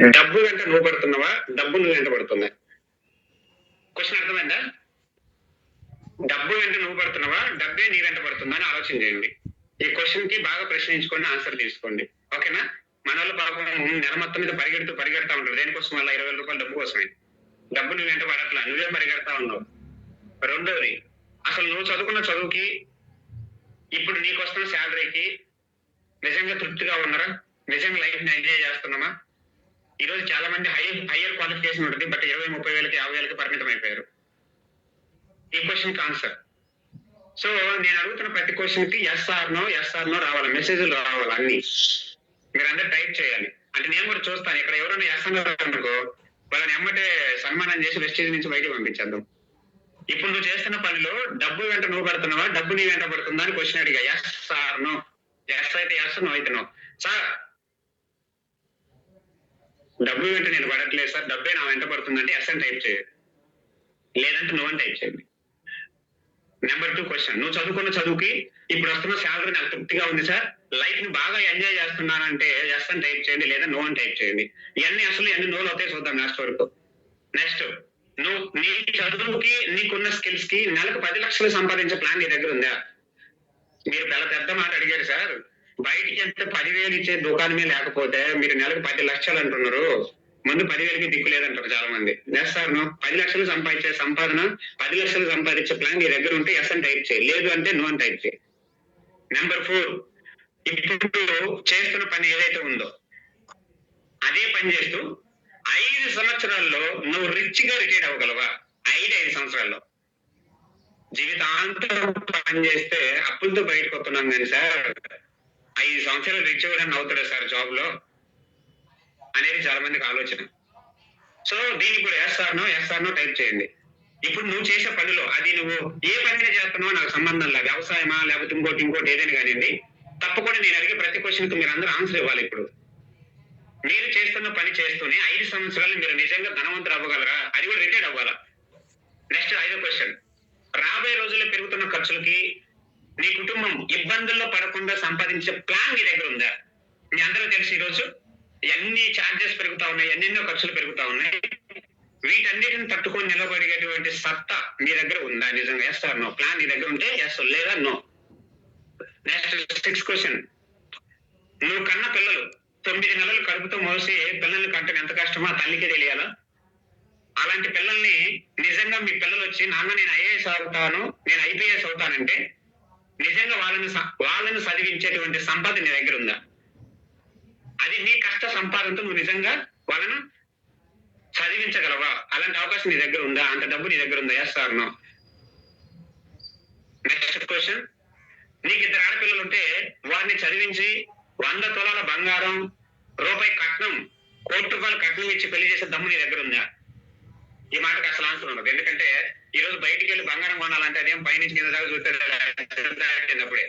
డబ్బు వెంట నువ్వు పడుతున్నావా? డబ్బు నువ్వు వెంట పడుతుందా క్వశ్చన్ అర్థమైందా? డబ్బు వెంట నువ్వు పడుతున్నావా? డబ్బే నీ వెంట పడుతుందా అని ఆలోచన చేయండి. ఈ క్వశ్చన్కి బాగా ప్రశ్నించుకొని ఆన్సర్ తీసుకోండి. ఓకేనా? మన వాళ్ళు పాపం నెల మొత్తం మీద పరిగెడుతూ పరిగెడతా ఉంటారు. దేనికోసం వల్ల ఇరవై రూపాయలు డబ్బు కోసమే? డబ్బు నువ్వు వెంట పడట్లా? నువ్వే పరిగెడతా ఉన్నావు. రెండోది అసలు నువ్వు చదువుకున్న చదువుకి ఇప్పుడు నీకు వస్తున్న శాలరీకి నిజంగా తృప్తిగా ఉన్నారా? నిజంగా లైఫ్ని ఎంజాయ్ చేస్తున్నామా? ఈ రోజు చాలా మంది హై హైయర్ క్వాలిఫికేషన్ ఉంటుంది బట్ ఇరవై ముప్పై వేలకి యాభై వేలకి పరిమితం అయిపోయారు. ఈ క్వశ్చన్ ఆన్సర్ సో నేను అడుగుతున్న ప్రతి క్వశ్చన్కి yes or no yes or no రావాలి మెసేజ్లు రావాలి అన్ని. మీరందరూ టైప్ చేయాలి. అంటే నేను కూడా చూస్తాను ఇక్కడ ఎవరైనా ఎస్ అనుకో వాళ్ళని ఎమ్మటే సన్మానం చేసి వెస్టేజ్ నుంచి బయటకు పంపించేద్దాం. ఇప్పుడు నువ్వు చేస్తున్న పనిలో డబ్బు వెంట నువ్వు పడుతున్నావా డబ్బు నీ వెంట పడుతుందా అని క్వశ్చన్ అడిగా. ఎస్ సార్ నో ఎస్ అయితే ఎస్ నో అయితే నో సార్ డబ్బు వెంట నేను పడట్లేదు సార్. డబ్బే నా వెంట పడుతుందంటే ఎస్ అని టైప్ చేయండి. లేదంటే నువ్వు అని టైప్ చేయండి. Number two question. నువ్వు చదువుకున్న చదువుకి ఇప్పుడు వస్తున్న శాలరీ నాకు తృప్తిగా ఉంది సార్. లైఫ్ని బాగా ఎంజాయ్ చేస్తున్నానంటే ఎస్ అని టైప్ చేయండి లేదా నో అని టైప్ చేయండి. ఇవన్నీ అసలు ఎన్ని నోలు అవుతాయి చూద్దాం లాస్ట్ వరకు. నెక్స్ట్ నువ్వు నీ చదువుకి నీకున్న స్కిల్స్కి నెలకు పది లక్షలు సంపాదించే ప్లాన్ నీ దగ్గర ఉందా? మీరు పెద్ద పెద్ద మాట అడిగారు సార్. బయటికి వెళ్తే పదివేలు ఇచ్చే దుకాణమే లేకపోతే మీరు నెలకు పది లక్షలు అంటున్నారు. ముందు పదివేలకి దిక్కు లేదంటారు చాలా మంది ఎస్ సార్ పది లక్షలు సంపాదించే సంపాదన పది లక్షలు సంపాదించే ప్లాన్ నీ దగ్గర ఉంటే ఎస్ అని టైప్ చేయి. లేదు అంటే నో అని టైప్ చేయి. నెంబర్ ఫోర్ ఇప్పుడు చేస్తున్న పని ఏదైతే ఉందో అదే పని చేస్తూ ఐదు సంవత్సరాల్లో నువ్వు రిచ్గా రిటైర్ అవ్వగలవా? ఐదు ఐదు సంవత్సరాల్లో. జీవితాంతం పని చేస్తే అప్పులతో బయటకు వస్తున్నాం కానీ సార్ ఐదు సంవత్సరాలు రిచ్ అవ్వడానికి అవుతాడు సార్ జాబ్లో? అనేది చాలా మందికి ఆలోచన. సో దీనికి కూడా ఎస్ఆర్నో ఎస్ఆర్నో టైప్ చేయండి. ఇప్పుడు నువ్వు చేసే పనిలో అది నువ్వు ఏ పనిగా చేస్తున్నావో నాకు సంబంధం లేదు. వ్యవసాయమా లేకపోతే ఇంకోటి ఇంకోటి ఏదైనా కానివ్వండి తప్పకుండా నేను అడిగే ప్రతి క్వశ్చన్కి మీరు అందరూ ఆన్సర్ ఇవ్వాలి ఇప్పుడు. మీరు చేస్తున్న పని చేస్తూనే ఐదు సంవత్సరాలు మీరు నిజంగా ధనవంతులు అవ్వగలరా? అది కూడా రిటైర్డ్ అవ్వాలా? నెక్స్ట్ ఐదో క్వశ్చన్ రాబోయే రోజుల్లో పెరుగుతున్న ఖర్చులకి నీ కుటుంబం ఇబ్బందుల్లో పడకుండా సంపాదించే ప్లాన్ మీ దగ్గర ఉందా? మీ అందరూ తెలిసి ఈరోజు ఎన్ని ఛార్జెస్ పెరుగుతా ఉన్నాయి ఎన్నెన్నో ఖర్చులు పెరుగుతా ఉన్నాయి. వీటన్నిటిని తట్టుకొని నిలబడిగేటువంటి సత్తా మీ దగ్గర ఉందా నిజంగా? ఎస్ ఆర్ నో ప్లాన్ నీ దగ్గర ఉంటే ఎస్ లేదా నో నెక్స్ట్ సిక్స్ క్వశ్చన్ నువ్వు కన్న పిల్లలు తొమ్మిది నెలలు కడుపుతో మోసి పిల్లల్ని కంటం ఎంత కష్టమో తల్లికి తెలియాలా? అలాంటి పిల్లల్ని నిజంగా మీ పిల్లలు వచ్చి నాన్న నేను ఐఏఎస్ అవుతాను నేను ఐపీఎస్ అవుతానంటే నిజంగా వాళ్ళని వాళ్ళని చదివించేటువంటి సంపద నీ దగ్గర ఉందా? అది నీ కష్ట సంపాదనతో నువ్వు నిజంగా వాళ్ళను చదివించగలవా? అలాంటి అవకాశం నీ దగ్గర ఉందా? అంత డబ్బు నీ దగ్గర ఉందా? Yes sir no next question నీకు ఇద్దరు ఆడపిల్లలు ఉంటే వారిని చదివించి వంద తులాల బంగారం రూపాయి కట్నం కోటి రూపాయల కట్నం ఇచ్చి పెళ్ళి చేసే దమ్ము నీ దగ్గర ఉందా? ఈ మాటకు అసలు ఆన్సర్ ఉండదు. ఎందుకంటే ఈ రోజు బయటికి వెళ్ళి బంగారం కొనాలంటే అదేం పైనుంచి కింద దాకా చూస్తాడే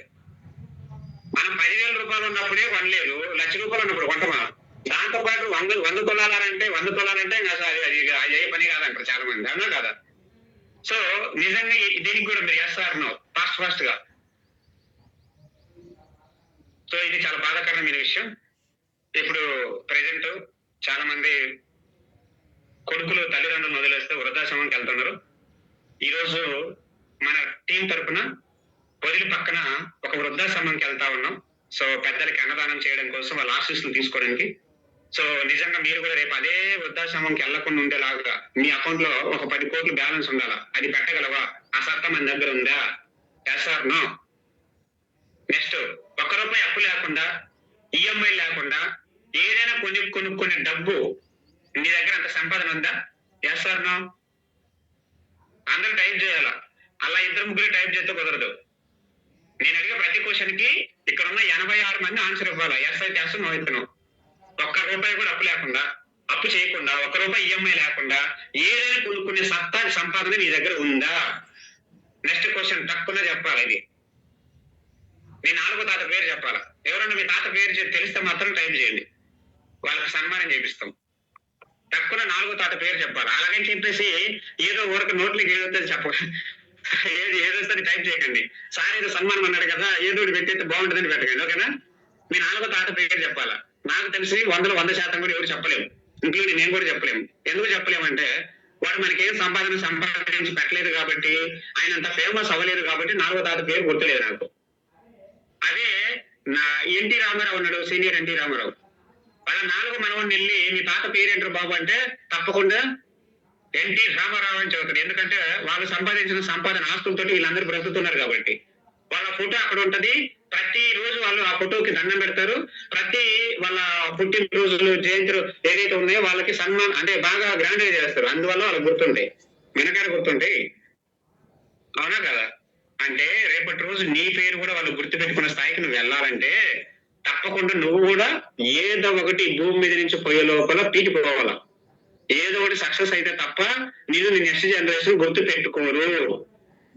మనం పదివేల రూపాయలు ఉన్నప్పుడే కొనలేదు లక్ష రూపాయలు ఉన్నప్పుడు కొంటమా? దాంతో పాటు వంద వంద తొలాలంటే వంద తొలాలంటే అది అది అది ఏ పని కాదంటారు చాలా మంది అన్నా కదా? సో నిజంగా దీనికి కూడా మీరు చేస్తారు నో ఫాస్ట్ ఫాస్ట్గా. సో ఇది చాలా బాధాకరమైన విషయం. ఇప్పుడు ప్రజెంట్ చాలా మంది కొడుకులు తల్లిదండ్రులను వదిలేస్తే వృద్ధాశ్రమంకి వెళ్తున్నారు. ఈరోజు మన టీం తరపున వదిలి పక్కన ఒక వృద్ధాశ్రమంకి వెళ్తా ఉన్నాం. సో పెద్దలకి అన్నదానం చేయడం కోసం వాళ్ళ ఆశీస్సులు తీసుకోవడానికి. సో నిజంగా మీరు కూడా రేపు అదే వృద్ధాశ్రమంకి వెళ్ళకుండా ఉండేలాగా మీ అకౌంట్లో ఒక పది కోట్లు బ్యాలెన్స్ ఉండాలా? అది పెట్టగలవా? ఆ సత్తా మన దగ్గర ఉందా? ఎస్ఆర్ నో నెక్స్ట్ ఒక్క రూపాయి అప్పు లేకుండా ఈఎంఐ లేకుండా ఏదైనా కొను కొనుక్కునే డబ్బు నీ దగ్గర అంత సంపాదన ఉందా? ఎస్ఆర్ నో అందరూ టైప్ చేయాలా. అలా ఇద్దరు ముగ్గురు టైప్ చేస్తే కుదరదు. నేను అడిగే ప్రతి క్వశ్చన్కి ఇక్కడ ఉన్న ఎనభై ఆరు మంది ఆన్సర్ ఇవ్వాలా. ఎస్ అయితే ఎస్ నో ఒక్క రూపాయి కూడా అప్పు లేకుండా అప్పు చేయకుండా ఒక్క రూపాయి ఈఎంఐ లేకుండా ఏదైనా కొనుక్కునే సత్తా సంపాదన నీ దగ్గర ఉందా? నెక్స్ట్ క్వశ్చన్ తక్కువ చెప్పాలి ఇది. మీ నాలుగో తాత పేరు చెప్పాలా? ఎవరన్నా మీ తాత పేరు తెలిస్తే మాత్రం టైప్ చేయండి. వాళ్ళకి సన్మానం చేపిస్తాం. తక్కువ నాలుగో తాత పేరు చెప్పాలి. అలాగని చెప్పేసి ఏదో ఊరక నోట్లకి ఏదైతే చెప్పక ఏది ఏదో టైప్ చేయకండి. సార్ ఏదో సన్మానం అన్నాడు కదా ఏదో పెట్టేస్తే బాగుంటుందని పెట్టకండి ఓకేనా? మీ నాలుగో తాత పేరు చెప్పాలా? నాకు తెలిసి వందలో వంద శాతం కూడా ఎవరు చెప్పలేము. ఇంక్లూడింగ్ నేను కూడా చెప్పలేము. ఎందుకు చెప్పలేమంటే వాడు మనకి ఏం సంపాదన సంపాదించి పెట్టలేదు కాబట్టి ఆయన అంత ఫేమస్ అవ్వలేదు కాబట్టి నాలుగో తాత పేరు గుర్తులేదు నాకు. అదే నా ఎన్టీ రామారావు ఉన్నాడు సీనియర్ ఎన్టీ రామారావు. వాళ్ళ నాలుగు మనవాడిని వెళ్ళి మీ తాత పేరేంటారు బాబు? అంటే తప్పకుండా ఎన్టీ రామారావు అని చదువుతారు ఎందుకంటే వాళ్ళు సంపాదించిన సంపాదన ఆస్తులతో వీళ్ళందరూ బ్రతుకుతున్నారు కాబట్టి. వాళ్ళ ఫోటో అక్కడ ఉంటది. ప్రతి రోజు వాళ్ళు ఆ ఫోటోకి దండం పెడతారు. ప్రతి వాళ్ళ పుట్టిన రోజులు జయంతులు ఏదైతే ఉన్నాయో వాళ్ళకి సన్మానం అంటే బాగా గ్రాండ్గా చేస్తారు. అందువల్ల వాళ్ళకి గుర్తుంటాయి. వెనకాల గుర్తుంటాయి. అవునా కదా? అంటే రేపటి రోజు నీ పేరు కూడా వాళ్ళు గుర్తు పెట్టుకున్న స్థాయికి నువ్వు వెళ్ళాలంటే తప్పకుండా నువ్వు కూడా ఏదో ఒకటి భూమి మీద నుంచి పోయే లోపల పీకిపోవాలా? ఏదో ఒకటి సక్సెస్ అయితే తప్ప నేను నీ నెక్స్ట్ జనరేషన్ గుర్తు పెట్టుకోరు.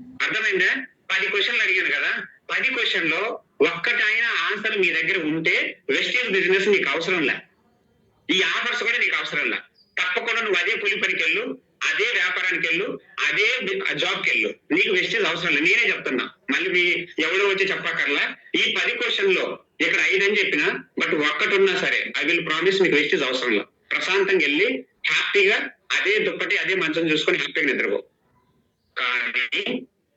అర్థమైందా? పది క్వశ్చన్లు అడిగాను కదా. పది క్వశ్చన్లో ఒక్కటైనా ఆన్సర్ మీ దగ్గర ఉంటే వెస్టేజ్ బిజినెస్ నీకు అవసరం లే. ఈ ఆఫర్స్ కూడా నీకు అవసరం లే. తప్పకుండా నువ్వు అదే పులి పనికి వెళ్ళు అదే వ్యాపారానికి వెళ్ళు అదే జాబ్కి వెళ్ళు. నీకు వెస్టేజ్ అవసరం లేదు నేనే చెప్తున్నా. మళ్ళీ మీ ఎవడో వచ్చి చెప్పక్కర్లా. ఈ పది క్వశ్చన్లో ఇక్కడ ఐదు అని చెప్పిన బట్ ఒక్కటి ఉన్నా సరే ఐ విల్ ప్రామిస్ నీకు వెస్టేజ్ అవసరం లేదు. ప్రశాంతంగా వెళ్ళి హ్యాపీగా అదే దుప్పటి అదే మంచం చూసుకొని హ్యాపీగా నిద్రపో. కానీ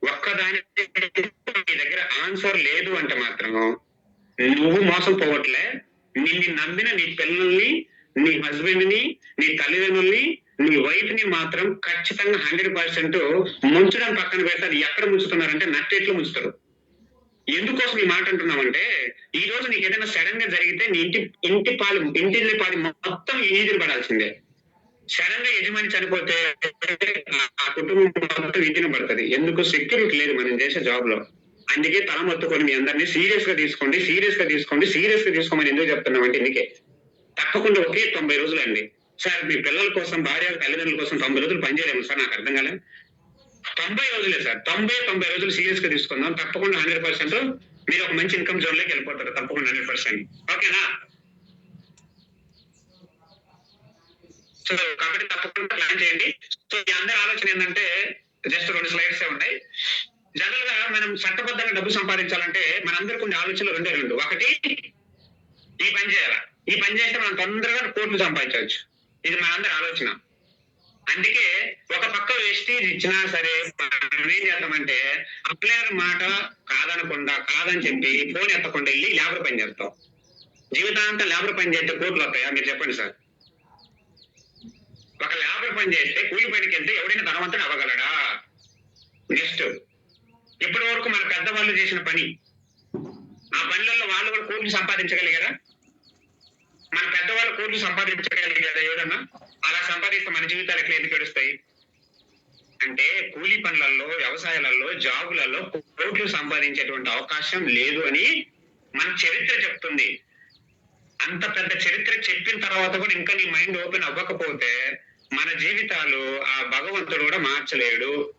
ఒక్కదాని నీ దగ్గర ఆన్సర్ లేదు అంటే మాత్రం నువ్వు మోసం పోవట్లే. నిన్ను నమ్మిన నీ పిల్లల్ని నీ హస్బెండ్ని నీ తల్లిదండ్రుల్ని నీ వైఫ్ని మాత్రం ఖచ్చితంగా హండ్రెడ్ పర్సెంట్ ముంచడం పక్కన పెడతారు ఎక్కడ ముంచుతున్నారంటే నట్టేట్లు ముంచుతారు. ఎందుకోసం ఈ మాట అంటున్నామంటే ఈ రోజు నీకు ఏదైనా సడన్గా జరిగితే నీ ఇంటి ఇంటి పాలు ఇంటి పాలు మొత్తం ఈదులు పడాల్సిందే. సడన్గా యజమాని చనిపోతే ఆ కుటుంబం మొత్తం ఇంటిని పడుతుంది. ఎందుకు? సెక్యూరిటీ లేదు మనం చేసే జాబ్లో. అందుకే తల మొత్తుకొని మీ అందరినీ సీరియస్గా తీసుకోండి సీరియస్గా తీసుకోండి సీరియస్గా తీసుకోమని ఎందుకు చెప్తున్నామంటే ఇందుకే తప్పకుండా ఒకే తొంభై రోజులు అండి. సార్ మీ పిల్లల కోసం భార్య తల్లిదండ్రుల కోసం తొంభై రోజులు పనిచేయలేము. సార్ నాకు అర్థం కాలేదు. తొంభై రోజులే సార్. తొంభై తొంభై రోజులు సీరియస్గా తీసుకుందాం. తప్పకుండా హండ్రెడ్ పర్సెంట్ మీరు ఒక మంచి ఇన్కమ్ జోన్లోకి వెళ్ళిపోతారు. తప్పకుండా హండ్రెడ్ పర్సెంట్. ఓకేనా? సో కాబట్టి తప్పకుండా ప్లాన్ చేయండి. సో ఈ అందరి ఆలోచన ఏంటంటే జస్ట్ రెండు స్లైడ్స్ ఉన్నాయి. జనరల్గా మనం చట్టబద్ధంగా డబ్బు సంపాదించాలంటే మనందరికి కొన్ని ఆలోచనలు రెండే రెండు. ఒకటి ఈ పని చేయాలా? ఈ పని చేస్తే మనం తొందరగా కోట్లు సంపాదించవచ్చు. ఇది మనందరి ఆలోచన. అందుకే ఒక పక్క వేస్తే ఇచ్చినా సరే మనం ఏం చేస్తామంటే అప్లయర్ మాట కాదనకుండా కాదని చెప్పి ఫోన్ ఎత్తకుండా వెళ్ళి లేబర్ పని చేస్తాం. జీవితాంతం లేబర్ పని చేస్తే కోట్లు వస్తాయా? మీరు చెప్పండి సార్. ఒక లేబర్ పని చేస్తే కూలి పనికి వెళ్తే ఎవడైనా ధనవంతుడు అవ్వగలడా? నెక్స్ట్ ఇప్పటి వరకు మన పెద్దవాళ్ళు చేసిన పని ఆ పనులలో వాళ్ళు కూడా కోట్లు సంపాదించగలిగారా? మన పెద్దవాళ్ళు కోట్లు సంపాదించగలిగారా ఏదన్నా అలా సంపాదిస్తే మన జీవితాలు ఎట్లా ఎందుకు గడుస్తాయి? అంటే కూలీ పనులలో వ్యవసాయాలలో జాబులలో కోట్లు సంపాదించేటువంటి అవకాశం లేదు అని మన చరిత్ర చెప్తుంది. అంత పెద్ద చరిత్ర చెప్పిన తర్వాత కూడా ఇంకా నీ మైండ్ ఓపెన్ అవ్వకపోతే మన జీవితాలు ఆ భగవంతుడు కూడా మార్చలేడు.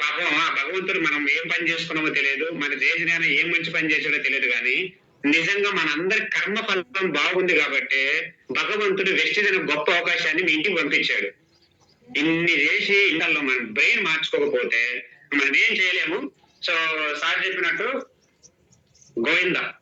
పాపం ఆ భగవంతుడు మనం ఏం పని చేసుకున్నామో తెలియదు. మన దేశనాన్ని ఏం మంచి పని చేసాడో తెలియదు కానీ నిజంగా మనందరి కర్మ ఫలం బాగుంది కాబట్టి భగవంతుడు వెస్టిదైన గొప్ప అవకాశాన్ని మీ ఇంటికి పంపించాడు. ఇన్ని చేసి ఇంట్లో మన బ్రెయిన్ మార్చుకోకపోతే మనం ఏం చేయలేము? సో సార్ చెప్పినట్టు గోవిందా.